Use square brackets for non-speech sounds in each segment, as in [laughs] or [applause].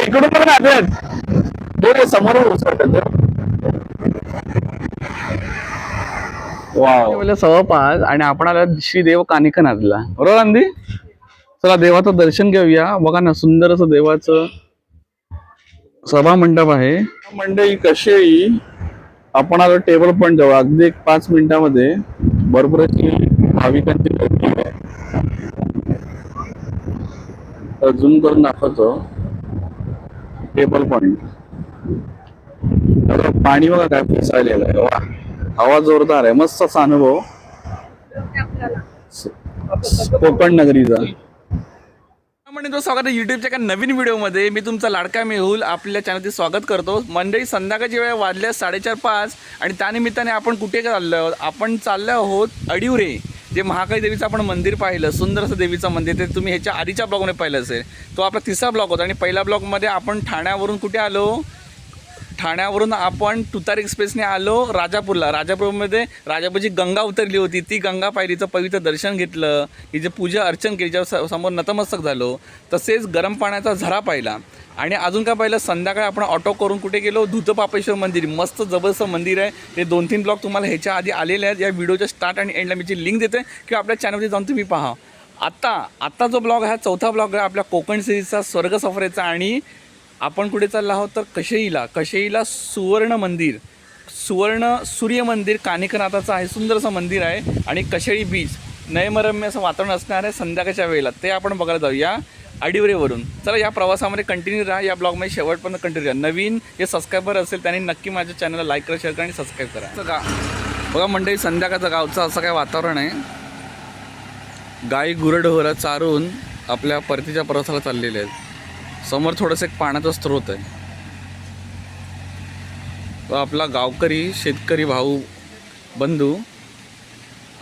इकडून पण ते. समोर वाव आणि आपण आला श्री देव कानिकनाथला बरोबर अंदी चला देवाचं दर्शन घेऊया. बघा ना सुंदर असं देवाचं सभा मंडप आहे. मंडई कशी आपण आलो टेबल पण जवळ. अगदी एक पाच मिनिटामध्ये भरपूर अशी भाविकांची गर्दी आहे. झूम करून दाखवतो. टेबल पॉइंट पाणी बघा काय पिसाळलेलं आहे. वा हवा जोरदार आहे. मस्त असा अनुभव कोकण नगरीचा. म्हणजे स्वागत आहे युट्यूबच्या एका नवीन व्हिडिओमध्ये. मी तुमचा लाडका मेहुल आपल्या चॅनलचे स्वागत करतो. मंडळी संध्याकाळची वेळ वाजल्या साडेचार पाच आणि त्यानिमित्ताने आपण कुठे चाललो आहोत? आपण चाललो आहोत अडिवरे. जे महाकाळी देवीचं आपण मंदिर पाहिलं सुंदर असं देवीचं मंदिर ते तुम्ही ह्याच्या आधीच्या ब्लॉगमध्ये पाहिलं असेल. तो आपला तिसरा ब्लॉग होता आणि पहिल्या ब्लॉगमध्ये आपण ठाण्यावरून कुठे आलो? ठाण्यावरून आपण तुतार एक्सप्रेसने आलो राजापूरला. राजापूरमध्ये राजापूरची गंगा उतरली होती. ती गंगा पायरीचं पवित्र दर्शन घेतलं. हिचे पूजा अर्चन केली ज्या स- समोर नतमस्तक झालो तसेच गरम पाण्याचा झरा पाहिला. आणि अजून काय पाहिलं? संध्याकाळी आपण ऑटो करून कुठे गेलो? धुतपापेश्वर मंदिर. मस्त जबरदस्त मंदिर आहे. ते दोन तीन ब्लॉग तुम्हाला ह्याच्या आधी आलेले आहेत. या व्हिडिओच्या स्टार्ट आणि एंडला मी जी लिंक देते किंवा आपल्या चॅनलवरती जाऊन तुम्ही पहा. आत्ता आत्ता जो ब्लॉग आहे हा चौथा ब्लॉग आहे आपल्या कोकण सिरीजचा स्वर्ग सफरेचा आणि आपण कुठे चाललो आहोत तर कशेईला कशेईला सुवर्ण मंदिर सुवर्ण सूर्य मंदिर कानिकनाथाचं आहे सुंदरसं मंदिर आहे आणि कशेळी बीच नयमरम्य असं वातावरण असणार आहे संध्याकाळच्या वेळेला. ते आपण बघायला जाऊया आडिवरेवरून. चला या प्रवासामध्ये कंटिन्यू राहा या ब्लॉगमध्ये शेवटपर्यंत कंटिन्यू राहा नवीन जे सबस्क्रायबर असेल त्यांनी नक्की माझ्या चॅनलला लाईक करा शेअर करा आणि सबस्क्राईब करा. असं गा बघा मंडळी संध्याकाळचं गावचं असं काय वातावरण आहे? गाई गुरढोरं चारून आपल्या परतीच्या प्रवासाला चाललेले आहेत. समोर थोडंसं एक पाण्याचा स्रोत आहे. तो आपला गावकरी शेतकरी भाऊ बंधू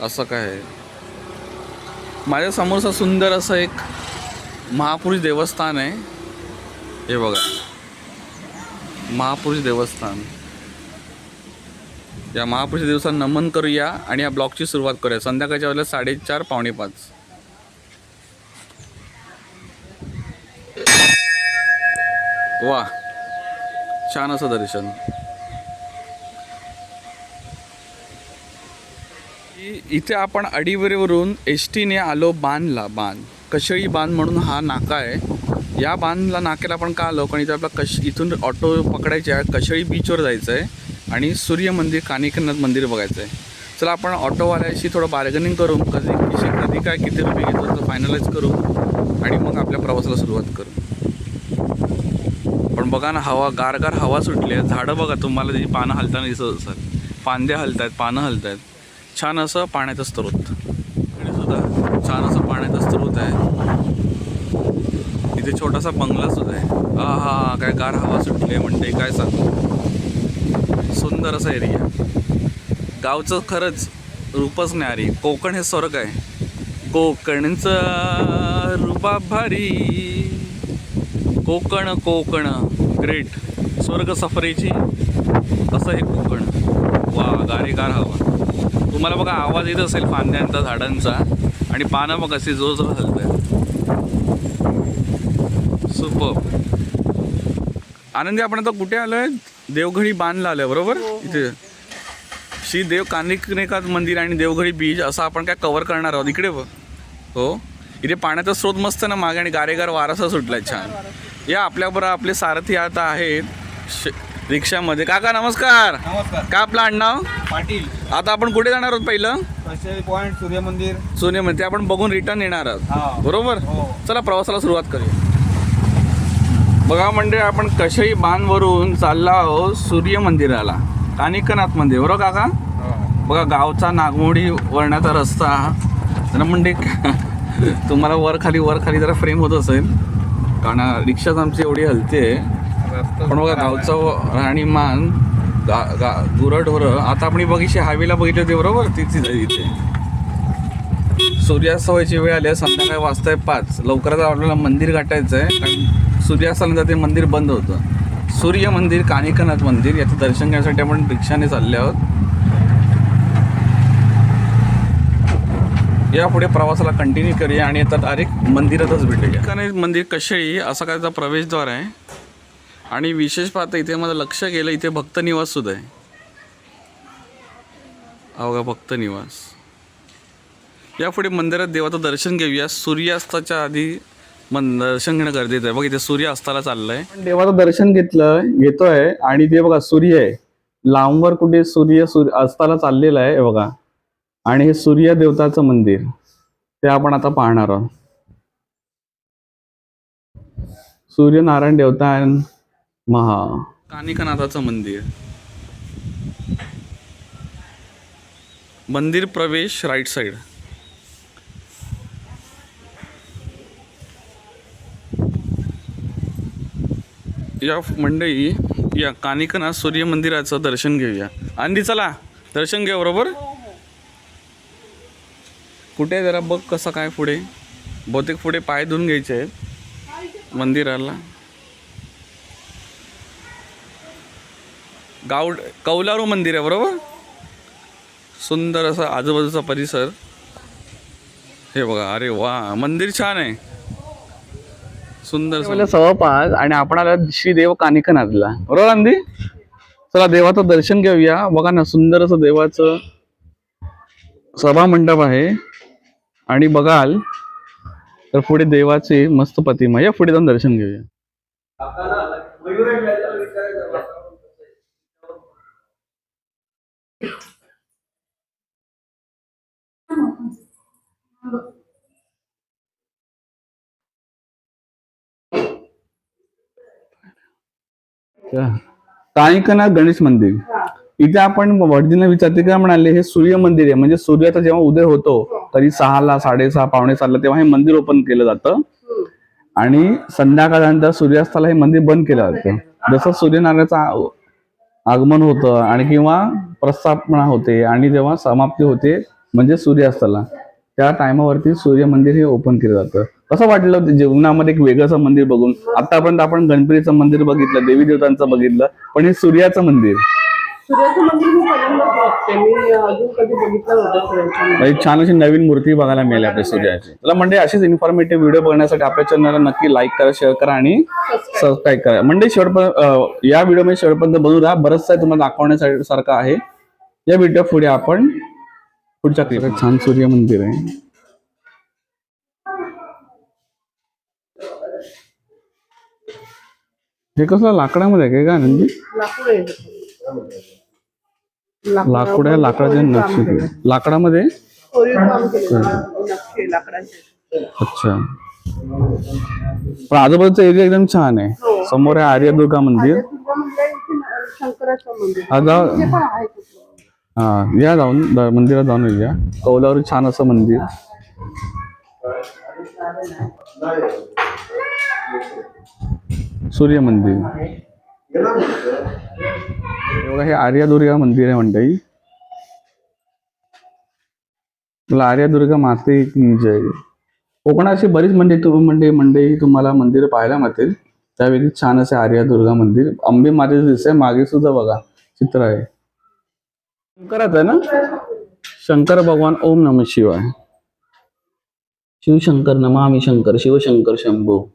असं काय आहे. माझ्या समोरचं सुंदर असं एक महापुरुष देवस्थान आहे. हे बघा. महापुरुष देवस्थान. या महापुरुष देवस्थान नमन करूया आणि या ब्लॉगची सुरुवात करूया. संध्याकाळच्या वेळेला साडेचार पावणे पाच वा. छान असं दर्शन. इथे आपण अडिवरेवरून एस टीने आलो बांधला बांध कशळी बांध म्हणून हा नाका आहे. या बांधला नाक्याला आपण का आलो? कारण इथे आपला कश इथून ऑटो पकडायचे आहे कशळी बीचवर जायचं आहे आणि सूर्य मंदिर कानिकनाथ मंदिर बघायचं आहे. चला आपण ऑटोवाल्याशी थोडं बार्गनिंग करू कधी कशी कधी काय किती रुपये घेतो तर फायनलाइज करू आणि मग आपल्या प्रवासाला सुरुवात करू. बघा ना हवा गारगार हवा सुटली आहे. झाडं बघा तुम्हाला त्याची पानं हलताना दिसत असतात पांद्या हलत आहेत पानं हलत आहेत छान असं पाण्याचं स्रोत इकडे सुद्धा छान असं पाण्याचा स्रोत आहे. इथे छोटासा बंगला सुद्धा आहे. हा हा काय गार हवा सुटली आहे म्हणते काय सांगू? सुंदर असा एरिया गावचं खरंच रूपच नाही अरे कोकण हे स्वर्ग आहे. कोकणचं रूपा भारी. कोकण कोकण. ग्रेट स्वर्ग सफरेची असं हे कोकण? वा गारेगार हवा. तुम्हाला बघा आवाज येत असेल फांद्यांचा झाडांचा आणि पानं बघा अशी जोर जोर हलत सुपर आनंदी आपण आता कुठे आलोय? देवघडी बांधला आलोय बरोबर? इथे. श्री देव कानिकनेकात मंदिर आणि देवघडी बीच असं आपण काय कव्हर करणार आहोत? इकडे हो? इथे पाण्याचा स्रोत मस्त ना मागे आणि गारेगार वारासा सुटलाय छान. या आपल्याबरोबर आपले सारथी आता आहेत. श- रिक्षामध्ये. काका नमस्कार. नमस्कार. काय आपलं आडनाव? पाटील. आता आपण कुठे जाणार आहोत पहिलं? कशेरी पॉइंट सूर्य मंदिर. आपण बघून रिटर्न येणार आहोत. हा. बरोबर? हो. चला प्रवासाला सुरुवात करूया. बघा म्हणजे आपण कशाही बांधवरून चाललो आहोत सूर्य मंदिराला. कानिकनाथ मंदिर. बरोबर काका? बघा गावचा नागमोडी वळण्याचा रस्ता. म्हणजे [laughs] तुम्हाला वर खाली वर खाली जरा फ्रेम होत असेल. कारण रिक्षाच आमची एवढी हलते पण बघा गावचं राहणीमान गा गा गुरढोरं आता आपण बघितली हायवेला बघितले होते बरोबर? तिथे इथे. सूर्यास्त व्हायची वेळ आली आहे संध्याकाळी वाजताय पाच. लवकरच आपल्याला मंदिर गाठायचं आहे कारण सूर्यास्तानंतर ते मंदिर बंद होतं. सूर्य मंदिर कानिकनाथ मंदिर याचं दर्शन घेण्यासाठी आपण रिक्षाने चालले आहोत. यापुढे प्रवासाला कंटिन्यू करूया आणि आता डायरेक्ट मंदिरातच भेटूया. कानिक मंदिर कशेळी असा काय प्रवेशद्वार आहे. आणि विशेष पाहता इथे माझं लक्ष गेलं इथे भक्त निवास सुद्धा आहे. अवघा भक्त निवास. यापुढे मंदिरात देवाचं दर्शन घेऊया. सूर्यास्ताच्या आधी मन दर्शन घेणं गरजेचं आहे. बघ इथे सूर्य अस्ताला चाललाय देवाचं दर्शन घेतलं घेतोय आणि ते बघा सूर्य आहे. लांबवर कुठे सूर्य सूर्य अस्ताला चाललेला आहे बघा. आणि हे सूर्य देवताचं मंदिर ते आपण आता पाहणार आहोत. सूर्यनारायण देवता महा. कानिकनाथाचं मंदिर. मंदिर प्रवेश राईट साइड या मंडळी या कानिकनाथ सूर्य मंदिराचं दर्शन घेऊया. आंधी चला. दर्शन घेऊ बरोबर? कुठे जरा बघ कसं काय पुढे. बहुतेक पुढे पाय धुवून घ्यायचे आहेत. मंदिराला. गाव कौलारू मंदिर आहे बरोबर? सुंदर असं आजूबाजूचा परिसर. हे बघा अरे वा मंदिर छान आहे. सुंदर सव्वा पाच आणि आपण आला श्री देव कानिकनाथला. बरोबर अंदी चला देवाचं दर्शन घेऊया. बघा ना सुंदर असं देवाचं सभा मंडप आहे. आणि बघाल तर पुढे देवाची मस्त प्रतिमा या पुढे जाऊन दर्शन घेऊया. कानिकनाथ गणेश मंदिर. इथे आपण वडदीनं विचारते का म्हणाले हे सूर्य मंदिर आहे. म्हणजे सूर्याचा जेव्हा उदय होतो तरी सहाला साडेसहा पावणे सहाला तेव्हा हे मंदिर ओपन केलं जातं. आणि संध्याकाळनंतर सूर्यास्ताला हे मंदिर बंद केलं जातं. जसं सूर्यनारायणाचं आगमन होतं आणि किंवा प्रस्थापना होते आणि जेव्हा समाप्ती होते म्हणजे सूर्यास्ताला त्या टायमावरती सूर्य मंदिर हे ओपन केलं जातं. कसं वाटलं जीवनामध्ये एक वेगळंच मंदिर बघून. आतापर्यंत आपण गणपतीचं मंदिर बघितलं देवी देवतांचं बघितलं पण हे सूर्याचं मंदिर. सूर्याचं मंदिर मी पहिल्यांदाच बघते मी अजून कधी बघितलं नव्हतं सूर्याचं मंदिर. एक छान अशी नवीन मूर्ती बघायला मिळाली आपल्या सूर्याची. तुला म्हणजे अशीच इन्फॉर्मेटिव्ह व्हिडिओ बघण्यासाठी आपल्या चॅनलला नक्की लाईक करा शेअर करा आणि सबस्क्राईब करा. म्हणजे शेवटपर्यंत अं, या व्हिडिओमध्ये शेवटपर्यंत बनवू राहा. बरंचसं आहे तुम्हाला दाखवण्यासाठी सारखं आहे. या व्हिडिओ पुढे आपण पुढच्या क्लिप छान सूर्य मंदिर आहे. हे कसलं लाकडामध्ये आहे काय का आनंदी? लाकूड आहे. लाकूड आहे लाकडाचे नक्षी केले. लाकडामध्ये? लाकडाचे. अच्छा. पण आजूबाजूचा एरिया एकदम छान आहे. समोर आहे आर्य दुर्गा मंदिर हा हा या जाऊन मंदिरात जाऊन येऊया. कौलावर छान असं मंदिर. सूर्य मंदिर. एवढं हे आर्यादुर्गा मंदिर आहे मंडळी तुला आर्यादुर्गा माते जय म्हणजे कोकणाची बरीच मंडळी तु- मंडळी मंडळी तुम्हाला मंदिर पाहायला मिळतील. त्यावेळी छान असे आर्यादुर्गा मंदिर. अंबे मातेचं दिसतंय. मागे सुद्धा बघा चित्र आहे. शंकराच आहे ना? शंकर भगवान ओम नम शिवाय. शिवशंकर नमामि शंकर शिवशंकर शंभू.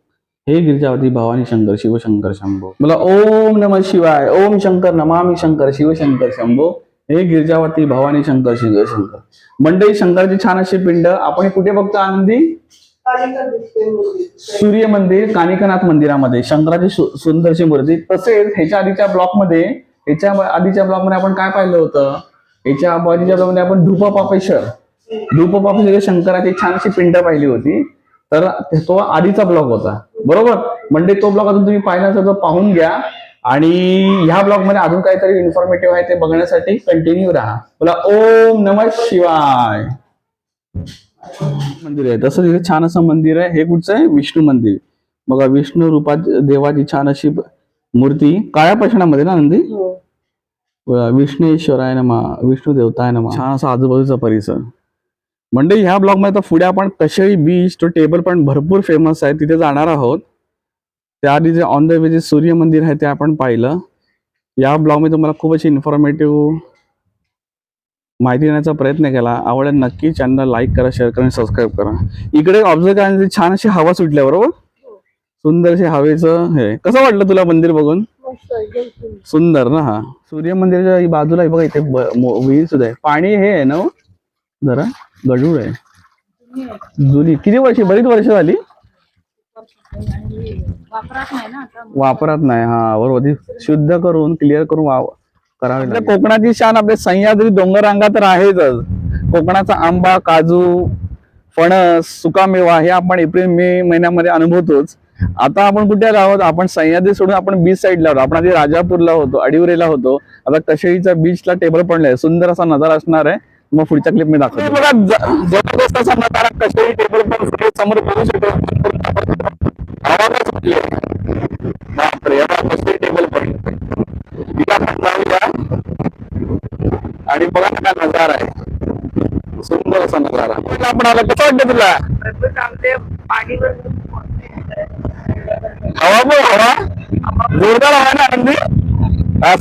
हे गिरिजावती भवानी शंकर शिवशंकर शंभो. मला ओम नम शिवाय ओम शंकर नमामी शंकर शिवशंकर शंभो. हे गिरिजावती भवानी शंकर शिवशंकर. मंडळी शंकराची छान अशी पिंड. आपण कुठे बघतो आनंदी? सूर्य मंदिर कानिकनाथ मंदिरामध्ये. शंकराची सुंदरशी मूर्ती. तसेच ह्याच्या आधीच्या ब्लॉकमध्ये ह्याच्या आधीच्या ब्लॉकमध्ये आपण काय पाहिलं होतं? ह्याच्या आधीच्या ब्लॉकमध्ये आपण धूपपापेश्वर. धूपपापेश्वर शंकराची छान अशी पिंड पाहिली होती. तर तो आधीचा ब्लॉग होता. बरोबर? म्हणजे तो ब्लॉग अजून तुम्ही पाहिला असेल तर पाहून घ्या. आणि ह्या ब्लॉगमध्ये अजून काहीतरी इन्फॉर्मेटिव्ह आहे ते बघण्यासाठी कंटिन्यू राहा. बोला ओम नम शिवाय. मंदिर आहे. तसंच इथे छान असं मंदिर आहे. हे कुठचं आहे? विष्णू मंदिर. बघा विष्णू रूपात देवाची छान अशी मूर्ती. काळ्या पशणामध्ये ना नंदी? हो. विष्णुश्वराय नमा विष्णू देवताय नमा. छान असा आजूबाजूचा परिसर. म्हणजे ह्या ब्लॉगमध्ये आता पुढे आपण कशेळी बीच तो टेबल पण भरपूर फेमस आहे तिथे जाणार आहोत. त्याआधी जे ऑन द वे जे सूर्य मंदिर आहे ते आपण पाहिलं. या ब्लॉगमध्ये तुम्हाला खूप अशी इन्फॉर्मेटिव्ह माहिती देण्याचा प्रयत्न केला. आवडेल नक्की चॅनल लाईक करा शेअर करा आणि सबस्क्राईब करा. इकडे ऑब्झर्व करा छान अशी हवा सुटल्या बरोबर? सुंदरशे हवेचं हे. कसं वाटलं तुला मंदिर बघून? सुंदर. सुंदर ना हा. सूर्य मंदिराच्या ही बाजूला बघा इथे विहीर सुद्धा आहे. पाणी हे आहे ना हो? जरा. गडूळ आहे. जुनी किती वर्ष बरीच वर्ष झाली? वापरात नाही हा बरोबर. शुद्ध करून क्लिअर करून करावे आपल्या कोकणाची शान आपले सह्याद्री डोंगररांगा तर आहेतच कोकणाचा आंबा काजू फणस सुकामेवा हे आपण एप्रिल मे महिन्यामध्ये अनुभवतोच. आता आपण कुठे आहोत आपण सह्याद्री सोडून आपण बीच साईडला होतो. आपण आधी राजापूरला होतो अडिवरेला होतो. आता कशेळीच्या बीचला टेबल पडलाय. सुंदर असा नजारा असणार आहे. मग पुढच्या क्लिप मी दाखवतो. बघा जबरदस्त असा नजारा कशाही टेबल पण समोर करू शकतो हवा काय बापरे आता कशेळी टेबल पण आणि बघा ना काय नजारा आहे. सुंदर असा नजारा. आपण आला कसं वाटतं तुला? हवा बघ हवा. जोरदार हवा ना आनंदी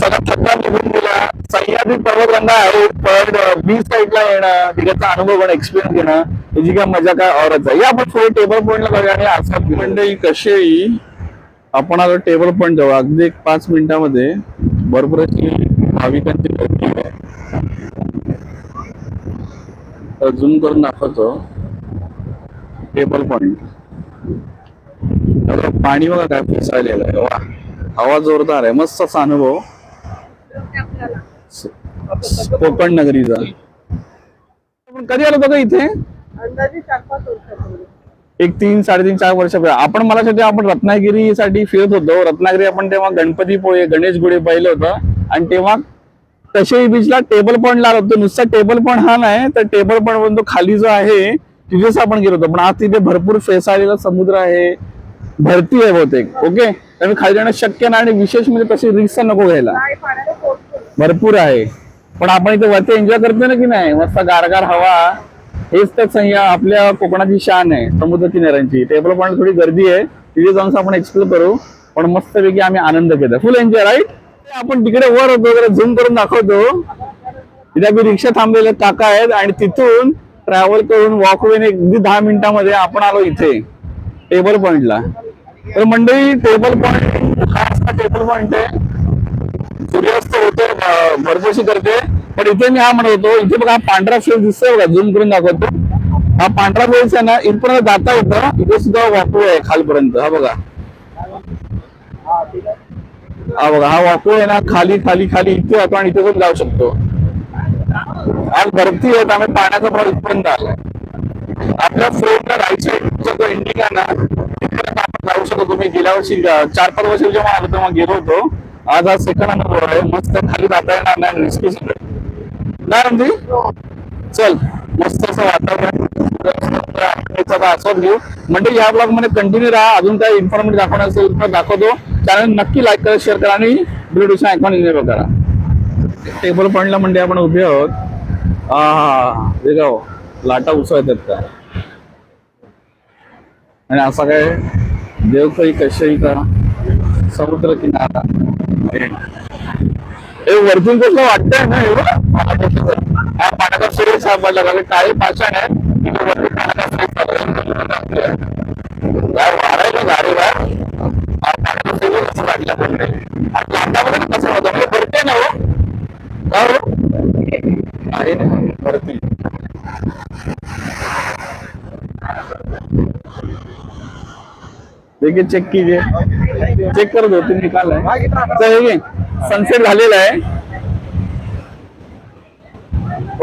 सगळा थकवा निघून गेला. सह्याद्री पर्वतरंगा आहे पण बीच साईडला येणं तिकडचा अनुभव आणि एक्सपिरियन्स घेणं त्याची काय मजा काय औरच आहे. आपण थोडे टेबल पॉईंटला करूया आणि आसाम मंडळी कशी आपण आता टेबल पॉईंट जाऊ अगदी एक पाच मिनिटामध्ये भरपूर अशी भाविकांची गर्दी आहे. झूम करून दाखवतो. टेबल पॉईंट पाणी बघा काय पिसाळलेलं आहे. वा हवा जोरदार आहे. मस्त असा अनुभव. कोकण नगरीचा आपण कधी आलो बघा इथे? एक तीन साडेतीन चार वर्षापूर्वी. आपण मला वाटतं आपण रत्नागिरीसाठी फिरत होतो. रत्नागिरी आपण तेव्हा गणपतीपुळे गणेश गुडे पाहिलं होतं. आणि तेव्हा तसेही बीचला टेबल पॉइंट लागत होतो. नुसता टेबल पॉइंट हा नाही तर टेबल पॉइंट म्हणून तो खाली जो आहे तिथेच आपण गेलो होतो. पण आज तिथे भरपूर फेसाळलेला समुद्र आहे. भरती आहे बहुतेक ओके त्यामुळे खाली जाणं शक्य नाही आणि विशेष म्हणजे तशी रिक्षा नको घ्यायला. भरपूर आहे. पण आपण इथे वरती एन्जॉय करतो ना की नाही? मस्त गारगार हवा. हेच तर सह्या आपल्या कोकणाची शान आहे समुद्र किनाऱ्यांची. टेबल पॉईंट थोडी गर्दी आहे. तिथे जाऊन आपण एक्सप्लोर करू. पण मस्तपैकी आम्ही आनंद घेतो फुल एन्जॉय राईट आपण तिकडे वर होतो जरा झूम करून दाखवतो. तिथे आम्ही रिक्षा थांबलेले काका आहेत. आणि तिथून ट्रॅव्हल करून वॉकवेने अगदी दहा मिनिटामध्ये आपण आलो इथे. टेबल पॉइंटला तर मंडळी टेबल पॉइंट हा असा टेबल पॉइंट आहे सूर्यास्त होते भरपूरशी करते. पण इथे मी हा म्हणत होतो इथे बघा हा पांढरा फेस दिसतोय बघा झूम करून दाखवतो. हा पांढरा फेस आहे ना इथपर्यंत जाता येतं इथे सुद्धा वाकू आहे खालपर्यंत. हा बघा. हा बघा हा वाकू आहे ना खाली खाली खाली इथे आपण आणि इथे पण जाऊ शकतो. आज भरती आहे त्यामुळे पाण्याचा प्रवाह इथपर्यंत आलाय. आपल्या फ्रेंडला राईट साईडचा जो एंडिंग आहे ना तिथपर्यंत आपण जाऊ शकतो. तुम्ही गेल्या वर्षी चार पाच वर्ष जेव्हा आलो तेव्हा गेलो होतो. आज हा सेकंड अनुभव आहे. मस्त खाली जाता येणार नाही. डिस्कशन नाही चल. मस्त असं वातावरण. आस्वाद घेऊ. म्हणजे या ब्लॉगमध्ये कंटिन्यू राहा. अजून काही इन्फॉर्मेशन दाखवणार असेल तर दाखवतो. चॅनल नक्की लाईक करा शेअर करा आणि व्हिडिओ ऐकून एन्जॉय करा. टेबल पॉईंटला म्हणजे आपण उभे आहोत. हा हा. लाटा उसळतात का? आणि असा काय देवकही कशाही का समुद्र किनारा. हे वरतून कसं वाटतंय ना एवढं हा पाण्याचा सूर्य सापडला. कारण काही पाषाण आहे तिथे वरती पाण्याचा सूर्य वारायला गाडीला? पाण्याचा सूर्य कसं पण नाही आणि लाटामध्ये कसं होतं म्हणजे भरते ना हो का हो आहे ना भरती देखिए चेक कीजिए। चेक कर दो तीन निकाल है। सनसेट झालेला आहे.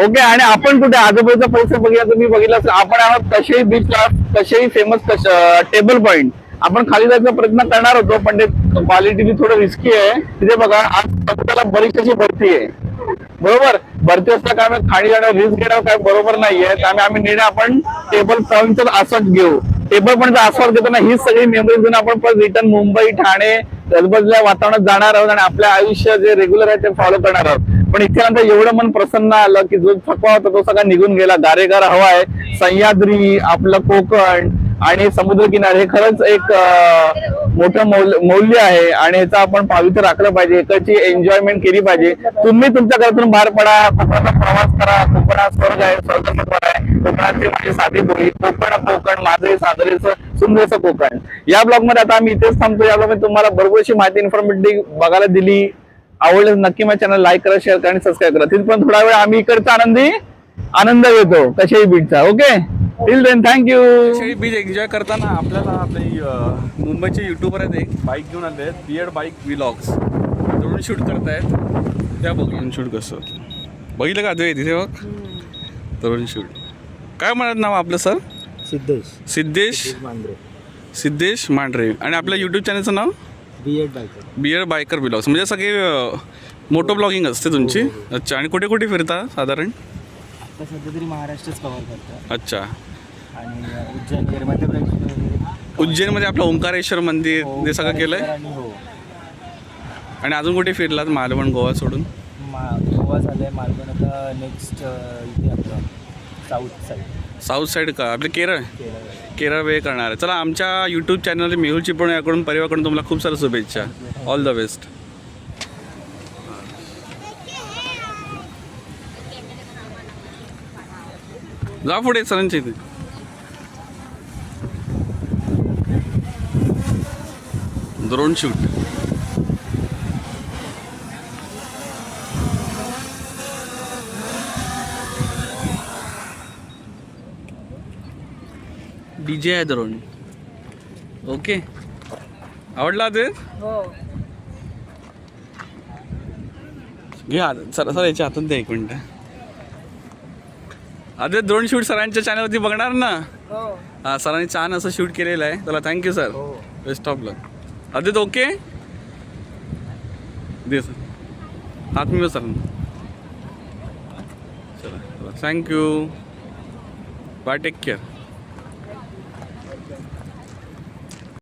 ओके आणि आपण कुठे? आजूबाजूचा पैसे बघितला तुम्ही बघितलं असेल. आपण आहोत तसेही बीचला तसेही फेमस टेबल पॉइंट आपण खाली जायचा प्रयत्न करणार होतो पण ते क्वालिटी थोडं रिस्की आहे. तिथे बघा आज समुद्राला बरीचशी भरती आहे. बरोबर? भरती असता काय खाली जाणं रिस्क घेणं काय बरोबर नाहीये. त्यामुळे आम्ही निर्णय आपण टेबल पॉईंटचा आस्वाद घेऊ. टेबल पण आस्वाद घेताना ही सगळी मेमरीज घेऊन आपण परत रिटर्न मुंबई ठाणे गजबजल्या वातावरणात जाणार आहोत आणि आपल्या आयुष्य जे रेग्युलर आहे ते फॉलो करणार आहोत. पण इथे नंतर एवढं मन प्रसन्न आलं की जो थकवा होता तो सगळा निघून गेला. गारेगार हवा आहे सह्याद्री आपलं कोकण आणि समुद्रकिनारे हे खरंच एक मोठं मौल्य आहे आणि ह्याचा आपण पावित्र्य राखलं पाहिजे इकडची एन्जॉयमेंट केली पाहिजे. तुम्ही तुमच्या घरातून बाहेर पडा कोकणाचा प्रवास करा कोकणात स्वर्ग आहे स्वर्ग आहे. कोकणातली माझी साधी बोली कोकण कोकण माझे सादरेचं सुंदरचं कोकण. या ब्लॉगमध्ये आता आम्ही इथेच थांबतो. या ब्लॉगमध्ये तुम्हाला भरपूरशी माहिती इन्फॉर्मेटिव्ह बघायला दिली. आवडलं नक्की माझ्या चॅनल लाईक करा शेअर करा आणि सबस्क्राईब करा. तिथं पण थोडा वेळ आम्ही इकडचा आनंदी आनंद घेतो. कशाही बीटचा okay till then thank you कशाही बीच एन्जॉय करताना आपल्याला आपले अं, मुंबईचे युट्यूबर आहेत एक बाईक घेऊन आले आहेत बियर्ड बाईक विलॉग्स तरुण शूट करतायत. त्या बघून शूट कसं. बघितलं का ते तिथे बघ. तरुण शूट काय म्हणत नाव आपलं सर सिद्धेश. सिद्धेश? मांद्रे सिद्धेश मांढरे. आणि आपल्या यूट्यूब चॅनलचं नाव? B Ed biker beer biker blogs म्हणजे सगळे मोटो ब्लॉगिंग असते तुमची? अच्छा. आणि कुठे कुठे फिरता साधारण? आता सध्या तरी महाराष्ट्रच कव्हर करतो अच्छा. आणि उज्जैन वगैरे मध्य प्रदेश उज्जैनमध्ये आपलं ओंकारेश्वर मंदिर हो, ते सगळं केलंय? आणि हो. आणि अजून कुठे फिरलात मालवण गोवा सोडून? मा गोवा झालं आहे मालवण आता नेक्स्ट इथे आपलं साऊथ साईड साऊथ साईड का? आपले केरळ? केरळ. वे करणार आहे. चला आमच्या यूट्यूब चॅनल मेहुल चिपळूण याकडून परिवारकडून तुम्हाला खूप साऱ्या शुभेच्छा. ऑल द बेस्ट जा पुढे सरांच्या इथे. ड्रोन शूट डीजे आहे ड्रोन ओके आवडला ते? हो. घे हात सर सर याच्या हातून द्या एक मिनटं. अरे ड्रोन शूट सरांच्या चॅनलवरती बघणार ना? हो. हा सरांनी छान असं शूट केलेलं आहे. चला thank you sir best of luck Aadit okay they sir हात मी सर चला thank you bye take care